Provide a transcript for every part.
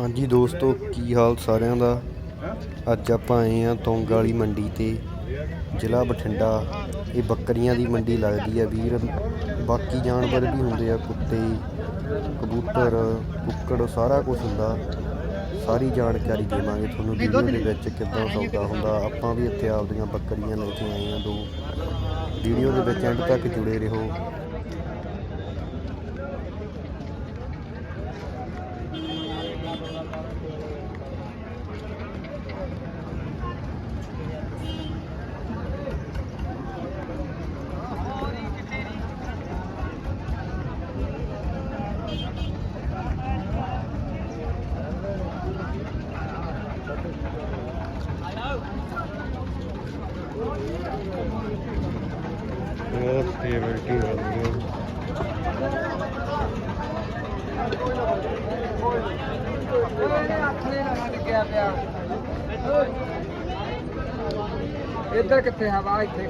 ਹਾਂਜੀ ਦੋਸਤੋ, ਕੀ ਹਾਲ ਸਾਰਿਆਂ ਦਾ? ਅੱਜ ਆਪਾਂ ਆਏ ਆ ਤੋਂਗ ਵਾਲੀ ਮੰਡੀ ਤੇ, ਜ਼ਿਲ੍ਹਾ ਬਠਿੰਡਾ। ਇਹ ਬੱਕਰੀਆਂ ਦੀ ਮੰਡੀ ਲੱਗਦੀ ਆ ਵੀਰ। ਬਾਕੀ ਜਾਨਵਰ ਵੀ ਹੁੰਦੇ ਆ, ਕੁੱਤੇ, ਕਬੂਤਰ, ਕੁੱਕੜ, ਸਾਰਾ ਕੁਝ ਹੁੰਦਾ। ਸਾਰੀ ਜਾਣਕਾਰੀ ਦੇਵਾਂਗੇ ਤੁਹਾਨੂੰ ਵੀਡੀਓ ਦੇ ਵਿੱਚ ਕਿੱਦਾਂ ਸੌਦਾ ਹੁੰਦਾ। ਆਪਾਂ ਵੀ ਇੱਥੇ ਆਪਦੀਆਂ ਬੱਕਰੀਆਂ ਲੈ ਕੇ ਆਏ ਆ ਦੋ। ਵੀਡੀਓ ਦੇ ਵਿੱਚ ਐਂਡ ਤੱਕ ਜੁੜੇ ਰਹੋ। ਬਹੁਤ ਸਟੇਬਿਲਟੀ ਹੁੰਦੀ ਹੈ ਇੱਧਰ ਕਿੱਥੇ ਹਵਾ ਇੱਥੇ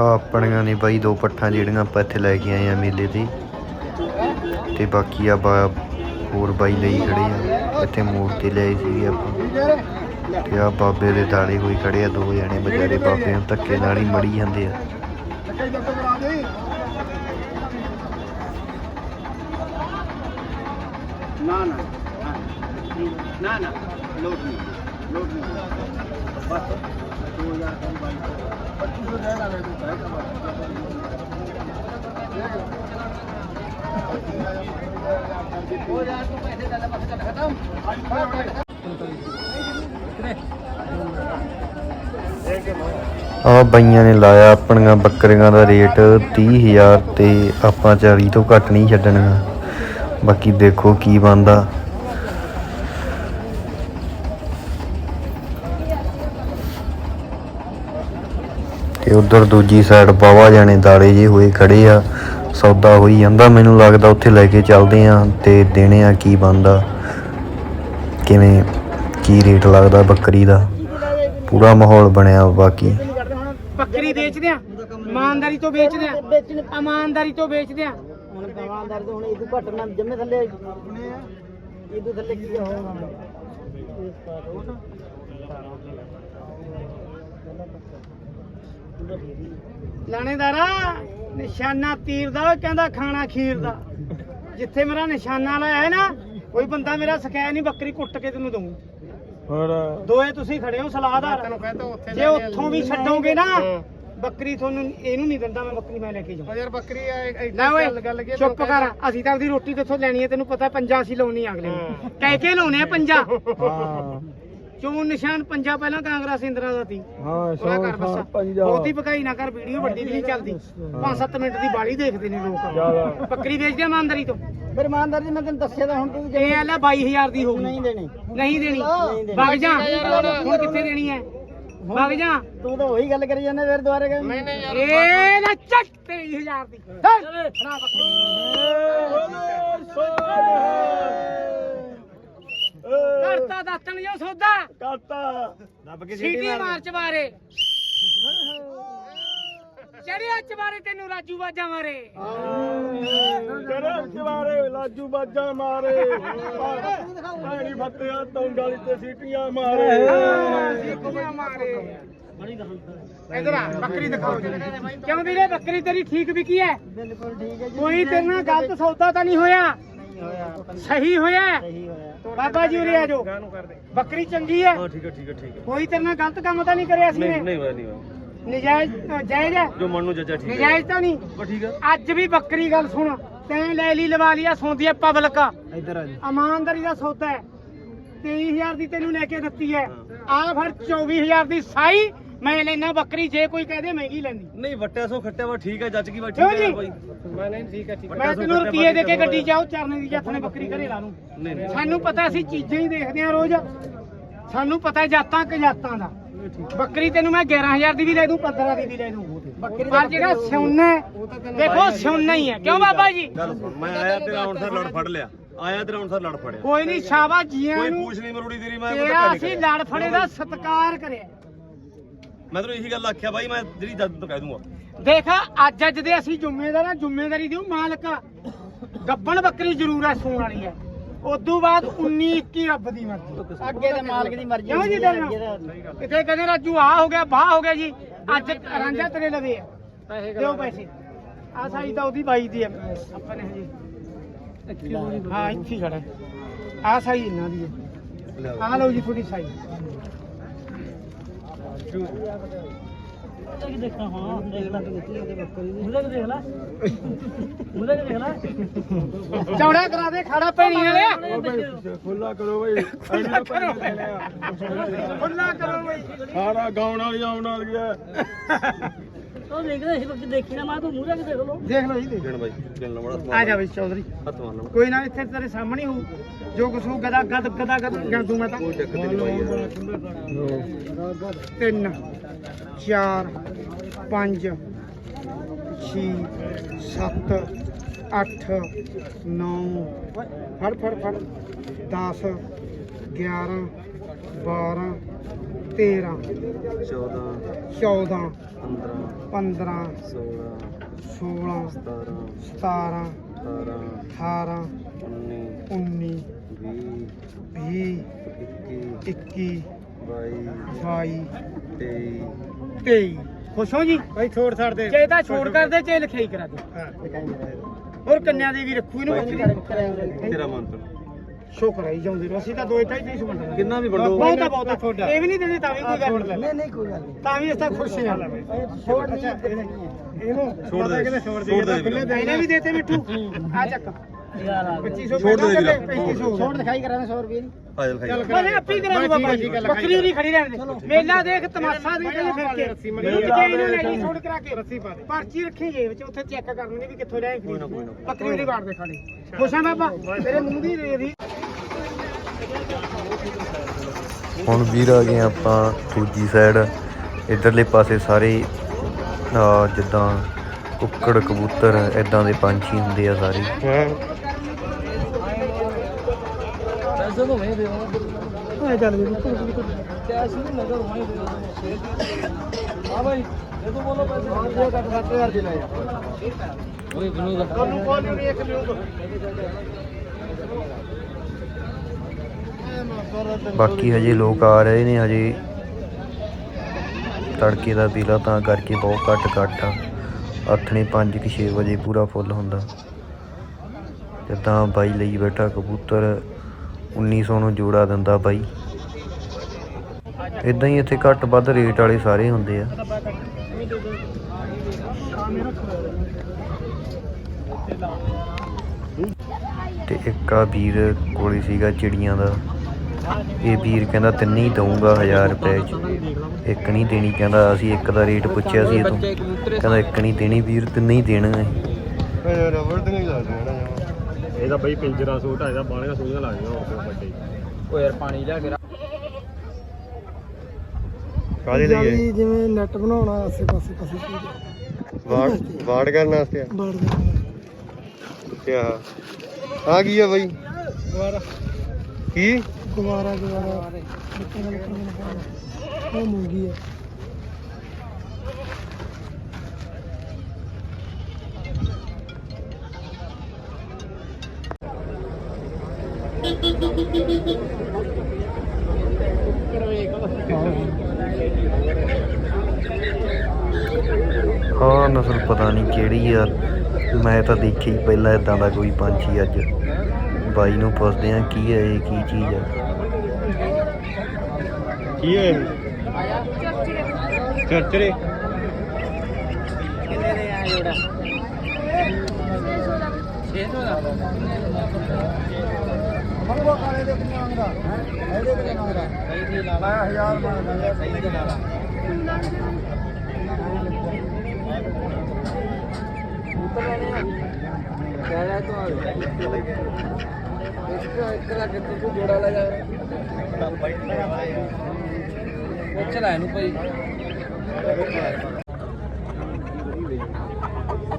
ਆ ਆਪਣੀਆਂ ਨੇ ਬਾਈ ਦੋ ਪੱਠਾਂ ਜਿਹੜੀਆਂ ਆਪਾਂ ਇੱਥੇ ਲੈ ਕੇ ਆਏ ਆ ਮੇਲੇ ਤੇ। ਤੇ ਬਾਕੀ ਆ ਬਾ ਹੋਰ ਬਾਈ ਲਈ ਖੜੇ ਆ। ਇੱਥੇ ਮੂਰਤੀ ਤੇ ਸੀ ਆਪਾਂ। ਤੇ ਆ ਬਾਬੇ ਦੇ ਦਾਣੇ ਹੋਈ ਖੜੇ ਆ, ਦੋ ਜਣੇ ਵਿਚਾਰੇ ਬਾਬੇ ਨੂੰ ਧੱਕੇ ਨਾਲ ਹੀ ਮੜੀ ਜਾਂਦੇ ਆ। ਨਾ ਨਾ ਨਾ ਨਾ, ਲੋਟ ਨਹੀਂ ਲੋਟ ਨਹੀਂ। ਬਸ। 2000 ਕਮ ਬਾਈ 2500 ਰਹਿ ਲਾਵੇ ਤੂੰ ਕਹਿ ਹੋ ਜਾ ਤੂੰ ਪੈਸੇ ਦਾ ਬਸ ਕਰ ਖਤਮ ਆ ਬਾਈਆਂ ਨੇ ਲਾਇਆ ਆਪਣੀਆਂ ਬੱਕਰੀਆਂ ਦਾ ਰੇਟ 30000 ਤੇ ਆਪਾਂ 40 ਤੋਂ ਘੱਟ ਨਹੀਂ ਛੱਡਣੀਆਂ। ਬਾਕੀ ਦੇਖੋ ਕੀ ਬੰਦਾ ਤੇ ਉਧਰ ਦੂਜੀ ਸਾਈਡ ਬਾਵਾ ਜਾਣੇ ਦਾਲੇ ਜੇ ਹੋਏ ਖੜੇ ਆ। ਸੌਦਾ ਹੋਈ ਜਾਂਦਾ ਮੈਨੂੰ ਲੱਗਦਾ ਉੱਥੇ ਲੈ ਕੇ ਚੱਲਦੇ ਆ ਤੇ ਦੇਣੇ ਆ ਕੀ ਬੰਦਾ ਕਿਵੇਂ ਕੀ ਰੇਟ ਲੱਗਦਾ ਬੱਕਰੀ ਦਾ। ਪੂਰਾ ਮਾਹੌਲ ਬਣਿਆ ਬਾਕੀ। ਬੱਕਰੀ ਵੇਚਦੇ ਆ ਇਮਾਨਦਾਰੀ ਤੋਂ ਵੇਚਦੇ ਆ ਇਮਾਨਦਾਰੀ ਤੋਂ ਵੇਚਦੇ ਆ। ਹੁਣ ਇਮਾਨਦਾਰੀ ਤੋਂ ਹੁਣ ਇਹ ਘੱਟ ਨਾ ਜੰਮੇ ਥੱਲੇ। ਇਹ ਤੋਂ ਥੱਲੇ ਕੀ ਹੋਣਾ? ਲਾਣੇਦਾਰਾ ਨਿਸ਼ਾਨਾ ਤੀਰ ਦਾ ਉਹ ਕਹਿੰਦਾ ਖਾਣਾ ਖੀਰ ਦਾ। ਜਿੱਥੇ ਮੇਰਾ ਨਿਸ਼ਾਨਾ ਲਾਇਆ ਹੈ ਨਾ ਕੋਈ ਬੰਦਾ ਮੇਰਾ ਸਕੈ ਨਹੀਂ ਬੱਕਰੀ ਕੁੱਟ ਕੇ ਤੈਨੂੰ ਦਊਂ। ਹੋਰ? ਦੋਏ ਤੁਸੀਂ ਖੜੇ ਹੋ ਸਲਾਹਦਾਰ। ਜੇ ਉੱਥੋਂ ਵੀ ਛੱਡੋਗੇ ਨਾ ਬੱਕਰੀ ਤੁਹਾਨੂੰ ਇਹਨੂੰ ਨਹੀਂ ਦਿੰਦਾ ਮੈਂ ਬੱਕਰੀ ਮੈਂ ਲੈ ਕੇ ਜਾਵਾਂ ਯਾਰ ਬੱਕਰੀ ਲੈ ਓਏ ਚੁੱਪ ਕਰ। ਅਸੀਂ ਤਾਂ ਆਪਦੀ ਰੋਟੀ ਕਿੱਥੋਂ ਲੈਣੀ ਹੈ? ਤੈਨੂੰ ਪਤਾ ਪੰਜਾ ਅਸੀਂ ਲਾਉਣੀ ਅਗਲੇ ਨੂੰ। ਕਹਿ ਕੇ ਲਾਉਣੇ ਆ ਪੰਜਾ। ਹਾਂ। ਚੋਣ ਨਿਸ਼ਾਨ ਪੰਜਾ ਪਹਿਲਾਂ ਕਾਂਗਰਸ ਇੰਦਰਾ ਦਾ ਸੀ ਹਾਂ ਉਹਦਾ ਕਰ ਬਸ ਬਹੁਤੀ ਪਕਾਈ ਨਾ ਕਰ ਵੀਡੀਓ ਵੱਡੀ ਵੀ ਨਹੀਂ ਚੱਲਦੀ 5-7 ਮਿੰਟ ਦੀ ਬਾਲੀ ਦੇਖਦੇ ਨੇ ਲੋਕ ਬੱਕਰੀ ਵੇਚਦੇ ਆ ਇਮਾਨਦਾਰੀ ਤੋਂ ਫਿਰ ਇਮਾਨਦਾਰ ਜੀ ਮੈਂ ਤੈਨੂੰ ਦੱਸਿਆ ਤਾਂ ਹੁਣ ਤੂੰ ਇਹ ਆ ਲੈ 22000 ਦੀ ਹੋਊਗੀ ਨਹੀਂ ਦੇਣੀ ਨਹੀਂ ਦੇਣੀ ਵਗ ਜਾ ਹੁਣ ਕਿੱਥੇ ਦੇਣੀ ਹੈ ਵਗ ਜਾ ਤੂੰ ਤਾਂ ਉਹੀ ਗੱਲ ਕਰੀ ਜਾਂਦਾ ਫਿਰ ਦੁਬਾਰੇ ਕਹਿ ਨਹੀਂ ਨਹੀਂ ਇਹ ਲੈ ਚੱਕ 23000 ਦੀ ਚੱਲ ਫੜਾ ਬੱਕਰੀ ਕਰਤਾ ਦਾਤਣ ਜੋ ਸੌਦਾ। ਕਰਤਾ ਸੀਟੀ ਮਾਰ। ਚਵਾਰੇ ਚੜਿਆ ਚਵਾਰੇ ਤੈਨੂੰ ਰਾਜੂ ਬਾਜਾ ਮਾਰੇ। ਤੇਰੇ ਚਵਾਰੇ ਲਾਜੂ ਬਾਜਾਂ ਮਾਰੇ। ਭੈਣੀ ਫੱਤਿਆ ਤੌਂਗਾਲੀ ਤੇ ਸੀਟੀਆਂ ਮਾਰੇ। ਸੀਟੀਆਂ ਮਾਰੇ। ਇਧਰ ਆ ਬੱਕਰੀ ਦਿਖਾਓ। ਕਿਉਂ ਵੀਰੇ ਬੱਕਰੀ ਤੇਰੀ ਠੀਕ ਵਿਕੀ ਹੈ? ਬਿਲਕੁਲ ਠੀਕ ਹੈ ਜੀ। ਕੋਈ ਤੇਰੇ ਨਾਲ ਗਲਤ ਸੌਦਾ ਤਾਂ ਨਹੀਂ ਹੋਇਆ। ਸਹੀ ਹੋਇਆ? ਸਹੀ ਹੋਇਆ। ਬਾਬਾ ਜੀ ਉਰੇ ਆ ਜਾਓ। ਬੱਕਰੀ ਚੰਗੀ ਹੈ ਠੀਕ ਹੈ ਠੀਕ ਹੈ ਠੀਕ ਹੈ ਕੋਈ ਤੇਰੇ ਨਾਲ ਗਲਤ ਕੰਮ ਤਾਂ ਨਹੀਂ ਕਰਿਆ ਸੀ ਨਹੀਂ ਨੇ? ਨਹੀਂ ਹੋਇਆ ਨਹੀਂ ਹੋਇਆ। ਨਜਾਇਜ਼ ਜਾਇਜ਼ ਹੈ ਜੋ ਮਨ ਨੂੰ ਜੱਜਾ ਠੀਕ ਹੈ ਨਜਾਇਜ਼ ਤਾਂ ਨਹੀਂ? ਬਸ ਠੀਕ ਹੈ ਅੱਜ ਵੀ ਬੱਕਰੀ ਗੱਲ ਸੁਣ ਤੈਂ ਲੈ ਲਈ ਲਵਾ ਲਿਆ ਸੌਂਦੀ ਹੈ ਪਬਲਿਕ। ਇੱਧਰ ਆ ਜੀ। ਇਮਾਨਦਾਰੀ ਦਾ ਸੌਦਾ ਹੈ। 23000 ਦੀ ਤੈਨੂੰ ਲੈ ਕੇ ਦਿੱਤੀ ਹੈ। ਆ ਫਿਰ 24000 ਦੀ ਸਾਈ। ਮੈਂ ਲੈਣਾ ਬੱਕਰੀ ਜੇ ਕੋਈ ਕਹਦੇ ਮਹਿੰਗੀ ਲੈਂਦੀ। ਨਹੀਂ ਵੱਟਿਆ ਸੋ ਖੱਟਿਆ ਵਾ ਠੀਕ ਹੈ ਜੱਜ ਕੀ ਵਾ ਠੀਕ ਹੈ? ਭਾਈ ਮੈਂ ਨਹੀਂ ਠੀਕ ਹੈ ਠੀਕ ਮੈਂ ਤੈਨੂੰ ਰੁਪਏ ਦੇ ਕੇ ਗੱਡੀ ਜਾਓ ਚਰਨੇ ਦੀ ਜੱਥ ਨੇ ਬੱਕਰੀ ਘਰੇ ਲਾ ਨੂੰ ਨਹੀਂ ਨਹੀਂ। ਸਾਨੂੰ ਪਤਾ ਅਸੀਂ ਚੀਜ਼ਾਂ ਹੀ ਦੇਖਦੇ ਆ ਰੋਜ਼। ਸਾਨੂੰ ਪਤਾ ਜਾਤਾਂ ਕਿ ਜਾਤਾਂ ਦਾ। ਬੱਕਰੀ ਤੈਨੂੰ ਮੈਂ 11000 ਦੀ ਵੀ ਲੈ ਦੂੰ 15 ਦੀ ਵੀ ਲੈ ਦੂੰ। ਬੱਕਰੀ ਪਰ ਜਿਹੜਾ ਸਿਉਨਾ ਹੈ ਦੇਖੋ ਸਿਉਨਾ ਹੀ ਹੈ ਕਿਉਂ ਬਾਬਾ ਜੀ? ਮੈਂ ਆਇਆ ਤੇਰਾ ਹੁਣ ਸਰ ਲੜ ਫੜ ਲਿਆ। ਆਇਆ ਤੇ ਹੁਣ ਸਰ ਲੜ ਫੜਿਆ। ਕੋਈ ਨਹੀਂ ਸ਼ਾਬਾਸ਼ ਜੀਆਂ ਕੋਈ ਨੂੰ। ਪੂਛ ਨਹੀਂ ਮਰੋੜੀ ਤੇਰੀ ਮੈਂ ਤੇਰਾ ਅਸੀਂ ਲੜ ਫੜੇ ਦਾ ਸਤਿਕਾਰ ਕਰਿਆ। ਮੈਂ ਤੈਨੂੰ ਇਹੀ ਗੱਲ ਆਖਿਆ ਬਾਈ ਮੈਂ ਜਿਹੜੀ ਜੱਜ ਤੋਂ ਕਹਿ ਦੂੰਗਾ। ਦੇਖ ਅੱਜ ਅੱਜ ਦੇ ਅਸੀਂ ਜ਼ਿੰਮੇਦਾਰ ਆ ਜ਼ਿੰਮੇਦਾਰੀ ਦਿਓ ਮਾਲਕ। ਗੱਬਣ ਬੱਕਰੀ ਜ਼ਰੂਰ ਐ ਸੂਣ ਵਾਲੀ ਐ ਉਦੋਂ ਬਾਅਦ 19 21 ਰੱਬ ਦੀ ਮਰਜ਼ੀ। ਅੱਗੇ ਤੇ ਮਾਲਕ ਦੀ ਮਰਜ਼ੀ ਕਿਉਂ ਜੀ ਤਾਂ- ਕਿਤੇ ਕਹਿੰਦੇ ਰਾਜੂ ਆ ਹੋ ਗਿਆ ਬਾਹ ਹੋ ਗਿਆ ਜੀ। ਅੱਜ ਰਾਂਝਾ ਤੇਰੇ ਲਵੇ ਆ। ਦਿਓ ਪੈਸੇ। ਆ ਸਾਈ ਤਾਂ ਉਹਦੀ ਬਾਈ ਦੀ ਆ ਆਪਾਂ ਨੇ ਹਜੇ ਹਾਂ ਇੱਥੇ ਹੀ ਖੜਾ ਆ ਸਾਈ ਇਹਨਾਂ ਦੀ ਹੈ। ਆ ਲਓ ਜੀ ਤੁਹਾਡੀ ਸਾਈ। ਉਹਦਾ ਕੀ ਦੇਖਣਾ ਹਾਂ ਦੇਖ ਲੈ ਉਹਦਾ ਕੀ ਦੇਖ ਲੈ ਉਹਦਾ ਕੀ ਦੇਖ ਲੈ ਚੌੜਾ ਕਰਾ ਦੇ ਖਾੜਾ ਪੈਣੀ ਵਾਲੇ ਖੁੱਲਾ ਕਰੋ ਬਾਈ। ਖੁੱਲਾ ਕਰੋ ਖੁੱਲਾ ਕਰੋ ਬਈ। ਸਾਰਾ ਗਾਉਣ ਵਾਲੀ ਆਉਣ ਵਾਲੀ ਹੈ। ਉਹ ਦੇਖਦਾ ਸੀ ਬੱਕੀ ਦੇਖੀ ਨਾ ਮੈਂ ਤੂੰ ਮੂਹਰੇ ਕਿ ਦੇਖ ਲੋ ਦੇਖ ਲਓ ਜੀ ਦੇਖ ਗਿਣ ਬਾਈ ਗਿਣ ਲਾ ਮੜਾ ਆ ਜਾ ਬਈ ਚੌਧਰੀ। ਹੱਥ ਮਾਰ ਲਾ ਕੋਈ ਨਾ ਇੱਥੇ ਤੇਰੇ ਸਾਹਮਣੇ ਹੋਊ। ਜੋ ਕੁਛ ਹੋਊ ਗਦਾ ਗਦ ਗਦਾ ਗਦ ਗਣ ਦੂੰ ਮੈਂ ਤਾਂ। ਕੋਈ ਦਿੱਕਤ ਨਹੀਂ ਬਾਈ ਯਾਰ। ਤਿੰਨ ਚਾਰ ਪੰਜ ਛੇ ਸੱਤ ਅੱਠ ਨੌ ਫੜ ਫੜ ਫੜ। 10 11 12 13 14 14 15 15 16 16 17 17 18 18 19 19 20 20 21 21 22 22 23 23 ਖੁਸ਼ ਹੋ ਜੀ? ਭਾਈ ਛੋੜ ਛੱਡ ਦੇ। ਜੇ ਤਾਂ ਛੋੜ ਕਰਦੇ ਚੇ ਲਿਖਾਈ ਕਰਾ ਦੇ। ਹੋਰ ਕੰਨਿਆ ਦੇ ਵੀ ਰੱਖੂ ਇਹਨੂੰ। ਤੇਰਾ ਮਨ ਤੋਂ ਸ਼ੁਕਰ ਹੈ ਜਾਂਦੇ ਰਹੋ ਅਸੀਂ ਤਾਂ ਦੋ ਢਾਈ ਪੀਸ ਵੰਡਣਾ ਕਿੰਨਾ ਵੀ ਵੰਡੋ। ਬਹੁਤਾ ਬਹੁਤਾ ਇਹ ਵੀ ਨਹੀਂ ਦਿੰਦੇ ਤਾਂ ਵੀ ਕੋਈ ਗੱਲ ਨਹੀਂ। ਨਹੀਂ ਨਹੀਂ ਕੋਈ ਗੱਲ ਨਹੀਂ। ਤਾਂ ਵੀ ਅਸੀਂ ਤਾਂ ਖੁਸ਼ ਹਾਂ ਛੋੜ ਨਹੀਂ ਇਹਨੂੰ ਛੋੜ ਦੇ ਛੋੜ ਦੇ ਇਹਨੇ ਵੀ ਦੇਤੇ ਮਿੱਠੂ। ਆ ਚੱਕ। ਯਾਰ 2500 ਛੋੜ ਦੇ ਵੀਰਾ। 3500 ਛੋੜ ਦਿਖਾਈ ਕਰਾਂ 100 ਰੁਪਏ ਦੀ। ਹਾਜ਼ਰ ਖਾਈ ਬਸ ਆਪੀ ਕਰਾ ਦੂ ਬਾਬਾ ਜੀ। ਬੱਕਰੀ ਨਹੀਂ ਖੜੀ ਰਹਿਣ ਦੇ। ਮੇਲਾ ਦੇਖ ਤਮਾਸ਼ਾ ਦੇਖ ਕੇ ਫਿਰ ਕੇ। ਜੇ ਇਹਨੂੰ ਲੈ ਜੀ ਛੋੜ ਕਰਾ ਕੇ ਪਰਚੀ ਰੱਖੀ ਜੇ ਵਿੱਚ ਉੱਥੇ ਚੈੱਕ ਕਰਨਗੇ ਵੀ ਕਿੱਥੋਂ ਲਿਆਏ ਕੋਈ ਨਾ, ਕੋਈ ਨਾ। ਬੱਕਰੀ ਉਹਦੀ ਵਾੜ ਦੇ ਖਾਣੇ। ਖੁਸ਼ ਆ ਬਾਬਾ। ਤੇਰੇ ਮੂੰਹ ਦੀ ਰੀ ਹੁਣ ਵੀਰ ਆ ਗਏ ਆਪਾਂ ਦੂਜੀ ਸਾਈਡ ਇਧਰਲੇ ਪਾਸੇ ਸਾਰੇ ਜਿੱਦਾਂ ਕੁੱਕੜ, ਕਬੂਤਰ ਇਦਾਂ ਦੇ ਪੰਛੀ ਹੁੰਦੇ ਆ ਸਾਰੇ। ਹਾਂ ਭਾਈ ਇਹ ਤੋਂ ਬੋਲੋ ਪੈਸੇ ਹਾਂ ਦੇ ਕੱਟ 7000 ਦੇ ਲੈ ਜਾ ਓਏ ਬਨੂ ਤੁਹਾਨੂੰ ਕੋਲ ਨਹੀਂ ਇੱਕ ਲਿਓ ਬਾਕੀ ਹਜੇ ਲੋਕ ਆ ਰਹੇ ਨੇ, ਹਜੇ ਤੜਕੇ ਦਾ ਪੀਲਾ ਤਾਂ ਕਰਕੇ ਬਹੁਤ ਘੱਟ ਘੱਟ ਆ। ਆਥਣੇ 5 ਕਿ 6 ਵਜੇ ਪੂਰਾ ਫੁੱਲ ਹੁੰਦਾ। ਜਿੱਦਾਂ ਬਾਈ ਲਈ ਬੈਠਾ ਕਬੂਤਰ 1900 ਨੂੰ ਜੋੜਾ ਦਿੰਦਾ ਬਾਈ। ਇਦਾਂ ਹੀ ਇੱਥੇ ਘੱਟ ਵੱਧ ਰੇਟ ਵਾਲੇ ਸਾਰੇ ਹੁੰਦੇ ਆ। ਤੇ ਇੱਕ ਆ ਵੀਰ ਕੋਲੇ ਸੀਗਾ ਚਿੜੀਆਂ ਦਾ। ਇਹ ਵੀਰ ਕਹਿੰਦਾ ਤਿੰਨੇ ਹੀ ਦਊਂਗਾ 1000 ਰੁਪਏ ਚ। ਇੱਕ ਨਹੀਂ ਦੇਣੀ ਕਹਿੰਦਾ ਅਸੀਂ ਇੱਕ ਦਾ ਰੇਟ ਪੁੱਛਿਆ ਸੀ ਇਹ ਤੋਂ ਕਹਿੰਦਾ ਇੱਕ ਨਹੀਂ ਦੇਣੀ ਵੀਰ ਤਿੰਨੇ ਹੀ ਦੇਣਗੇ ਰਬੜ ਤੇ ਨਹੀਂ ਲੱਗਦਾ ਇਹਦਾ ਬਈ ਪਿੰਜਰਾ ਸੂਟ ਆ ਇਹਦਾ ਬਾਣੀਆਂ ਸੂਝਾਂ ਲੱਗਦੀਆਂ ਹੋਰ ਕੋਈ ਵੱਡੇ। ਓ ਯਾਰ ਪਾਣੀ ਲਿਆ ਕੇ ਕਾਹਦੇ ਲਈ ਜਿਵੇਂ ਨੈਟ ਬਣਾਉਣਾ ਆਸੇ ਪਾਸੇ ਪਾਸੇ ਚੀਜ਼ ਵਾੜ ਵਾੜ ਕਰਨ ਵਾਸਤੇ ਬਾੜ ਤੇ ਆ ਆ ਕੀ ਆ ਬਾਈ। ਦੁਬਾਰਾ ਕੀ? ਦੁਬਾਰਾ ਦੁਬਾਰਾ। ਨਿੱਕੇ ਨਾਲ ਨਿੱਕੇ ਨਾਲ ਉਹ ਮੂੰਗੀ ਹੈ। ਹਾਂ ਨਸਲ ਪਤਾ ਨਹੀਂ ਕਿਹੜੀ ਆ। ਮੈਂ ਤਾਂ ਦੇਖੀ ਪਹਿਲਾਂ ਇਦਾਂ ਦਾ ਕੋਈ ਪੰਛੀ ਅੱਜ। ਬਾਈ ਨੂੰ ਪੁੱਛਦੇ ਆ ਕੀ ਹੈ ਇਹ ਕੀ ਚੀਜ਼ ਆ ਕੀ ਹੈ ਚਰਚਰੇ। ਕਿੰਨੇ ਦੇ ਆ ਜੋੜਾ 600 ਦਾ ਮੰਗੋ ਕਾਲੇ ਦੇ ਕਿੰਨਾ ਦਾ ਇਹਦੇ ਕਿੰਨਾ ਦਾ ਸਹੀ ਦੀ ਲਾ ਲਾ 1000 ਮੰਗਦਾ ਸਹੀ ਦੀ ਲਾ ਲਾ ਕਹਿਣਾ ਤੂੰ ਇੱਕ ਇੱਕ ਲੱਖ ਤੂੰ ਜੋੜਾ ਲੈ ਜਾ ਪੁੱਛ ਲੈ ਇਹਨੂੰ ਭਾਈ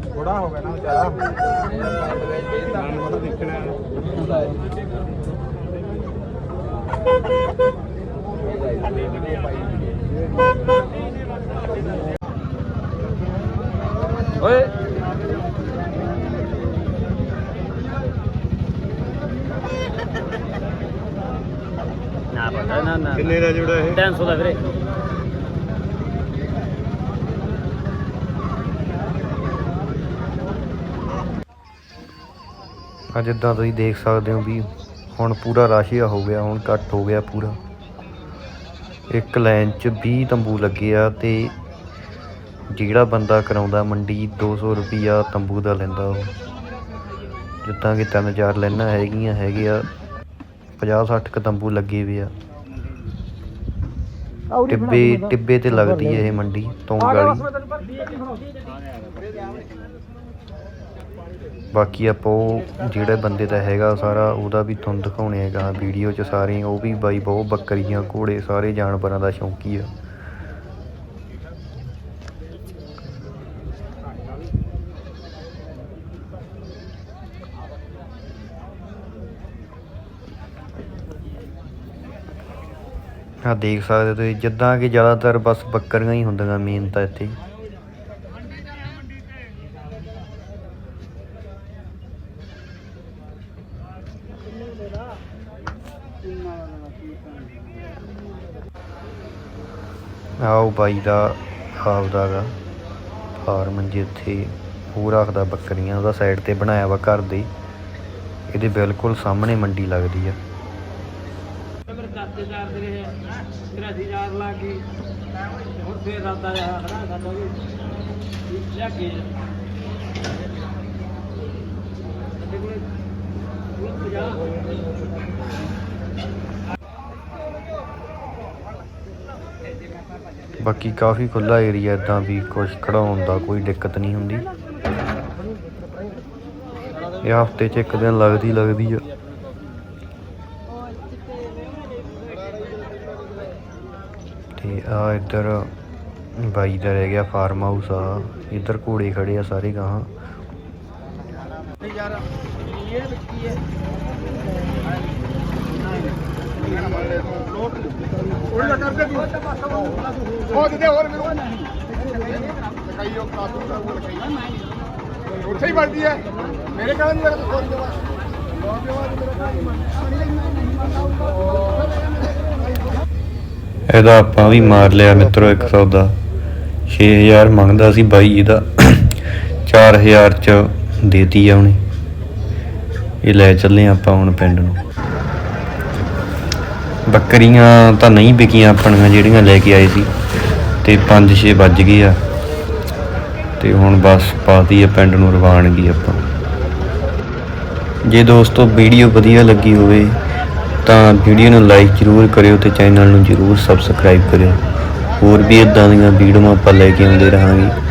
ਬੁੜਾ ਹੋ ਗਿਆ ਨਾ ਵਿਚਾਰਾ। ਓਏ ਨਾ ਪਤਾ ਨਾ ਨਾ ਕਿੰਨੇ ਦਾ ਜੁੜਾ ਇਹ? 300 ਦਾ ਵੀਰੇ। ਆ ਜਿੱਦਾਂ ਤੁਸੀਂ ਦੇਖ ਸਕਦੇ ਹੋ ਵੀ ਹੁਣ ਪੂਰਾ ਰਾਸ਼ੀਆ ਹੋ ਗਿਆ ਹੁਣ ਕੱਟ ਹੋ ਗਿਆ ਪੂਰਾ। ਇੱਕ ਲਾਈਨ 'ਚ 20 ਤੰਬੂ ਲੱਗੇ ਆ ਤੇ ਜਿਹੜਾ ਬੰਦਾ ਕਰਾਉਂਦਾ ਮੰਡੀ 200 ਰੁਪਿਆ ਤੰਬੂ ਦਾ ਲੈਂਦਾ ਉਹ। ਜਿੱਦਾਂ ਕਿ ਤਿੰਨ ਚਾਰ ਲਾਈਨਾਂ ਹੈਗੀਆਂ ਹੈਗੇ ਆ। 50 60 ਕ ਤੰਬੂ ਲੱਗੇ ਵੀ ਆ। ਟਿੱਬੇ ਟਿੱਬੇ ਤੇ ਲੱਗਦੀ ਹੈ ਇਹ ਮੰਡੀ ਤੋਂਗ ਵਾਲੀ ਬਾਕੀ ਆਪਾਂ ਜਿਹੜੇ ਬੰਦੇ ਦਾ ਹੈਗਾ ਸਾਰਾ ਉਹਦਾ ਵੀ ਤੁਹਾਨੂੰ ਦਿਖਾਉਣੇ ਹੈਗਾ ਵੀਡੀਓ 'ਚ ਸਾਰੇ ਉਹ ਵੀ ਬਾਈ ਬਹੁਤ ਬੱਕਰੀਆਂ ਘੋੜੇ ਸਾਰੇ ਜਾਨਵਰਾਂ ਦਾ ਸ਼ੌਂਕੀ ਆ। ਆ ਦੇਖ ਸਕਦੇ ਹੋ ਤੁਸੀਂ, ਜਿੱਦਾਂ ਕਿ ਜ਼ਿਆਦਾਤਰ ਬਸ ਬੱਕਰੀਆਂ ਹੀ ਹੁੰਦੀਆਂ ਮੇਨ ਤਾਂ ਇੱਥੇ। ਆਓ ਬਾਈ ਦਾ ਆਪਦਾ ਗਾ ਫਾਰਮ ਜਿੱਥੇ ਉਹ ਰੱਖਦਾ ਬੱਕਰੀਆਂ, ਉਹਦਾ ਸਾਈਡ ਤੇ ਬਣਾਇਆ ਵਾ ਘਰ ਦੇ। ਇਹਦੇ ਬਿਲਕੁਲ ਸਾਹਮਣੇ ਮੰਡੀ ਲੱਗਦੀ ਆ। ਕਰਦੇ ਕਰਦੇ ਰਹੇ। ਫਿਰ ਅਸੀਂ ਯਾਰ ਲਾ ਕੇ ਹੁਣ ਫੇਰ ਰਾਤਾ ਜਾ ਹਨਾ ਸਾਡਾ ਵੀ ਲਿਆ ਕੇ ਸਾਡੇ ਕੋਲ ਕੋਲ 50 ਬਾਕੀ ਕਾਫੀ ਖੁੱਲਾ ਏਰੀਆ ਇਦਾਂ ਵੀ ਕੁਝ ਖੜਾਉਣ ਦਾ ਕੋਈ ਦਿੱਕਤ ਨਹੀਂ ਹੁੰਦੀ। ਇਹ ਹਫ਼ਤੇ 'ਚ ਇੱਕ ਦਿਨ ਲੱਗਦੀ ਲੱਗਦੀ ਆ ਤੇ ਆ ਇੱਧਰ ਬਾਈ ਦਾ ਰਹਿ ਗਿਆ ਫਾਰਮ ਹਾਊਸ ਆ ਇੱਧਰ ਘੋੜੇ ਖੜੇ ਆ ਸਾਰੇ ਗਾਹਾਂ ਯਾਰ ਇਹ ਵਿੱਚ ਕੀ ਹੈ ਉਹਦਾ ਕਰਕੇ ਦੀ ਹੋ ਦੇ ਹੋਰ ਮੈਨੂੰ ਲਗਾਈ ਉਹ ਕਾਟੂ ਦਾ ਉਹ ਲਗਾਈ ਉੱਥੇ ਹੀ ਵੱਜਦੀ ਹੈ ਮੇਰੇ ਕਹਿੰਦਾ ਨਹੀਂ ਲੱਗਦਾ ਕੋਈ ਜਵਾ ਇਹਦਾ ਆਪਾਂ ਵੀ ਮਾਰ ਲਿਆ ਮਿੱਤਰੋ ਇੱਕ ਸੌਦਾ 6000 ਮੰਗਦਾ ਸੀ ਬਾਈ ਇਹਦਾ। 4000 ਚ ਦੇਤੀ ਆ ਉਹਨੇ। ਇਹ ਲੈ ਚੱਲੇ ਆਪਾਂ ਹੁਣ ਪਿੰਡ ਨੂੰ। ਬੱਕਰੀਆਂ ਤਾਂ ਨਹੀਂ ਵਿਕੀਆਂ ਆਪਣੀਆਂ ਜਿਹੜੀਆਂ ਲੈ ਕੇ ਆਏ ਸੀ। ਤੇ 5-6 ਵੱਜ ਗਏ ਆ। ਤੇ ਹੁਣ ਬਸ ਪਾਤੀ ਆ ਪਿੰਡ ਨੂੰ ਰਵਾਨਗੀ ਆਪਾਂ ਜੇ ਦੋਸਤੋ ਵੀਡੀਓ ਵਧੀਆ ਲੱਗੀ ਹੋਵੇ ਤਾਂ ਵੀਡੀਓ ਨੂੰ ਲਾਈਕ ਜ਼ਰੂਰ ਕਰਿਓ ਤੇ ਚੈਨਲ ਨੂੰ ਜ਼ਰੂਰ ਸਬਸਕ੍ਰਾਈਬ ਕਰਿਓ। ਹੋਰ ਵੀ ਇਦਾਂ ਦੀਆਂ ਵੀਡੀਓਆਂ ਆਪਾਂ ਲੈ ਕੇ ਆਉਂਦੇ ਰਹਾਂਗੇ।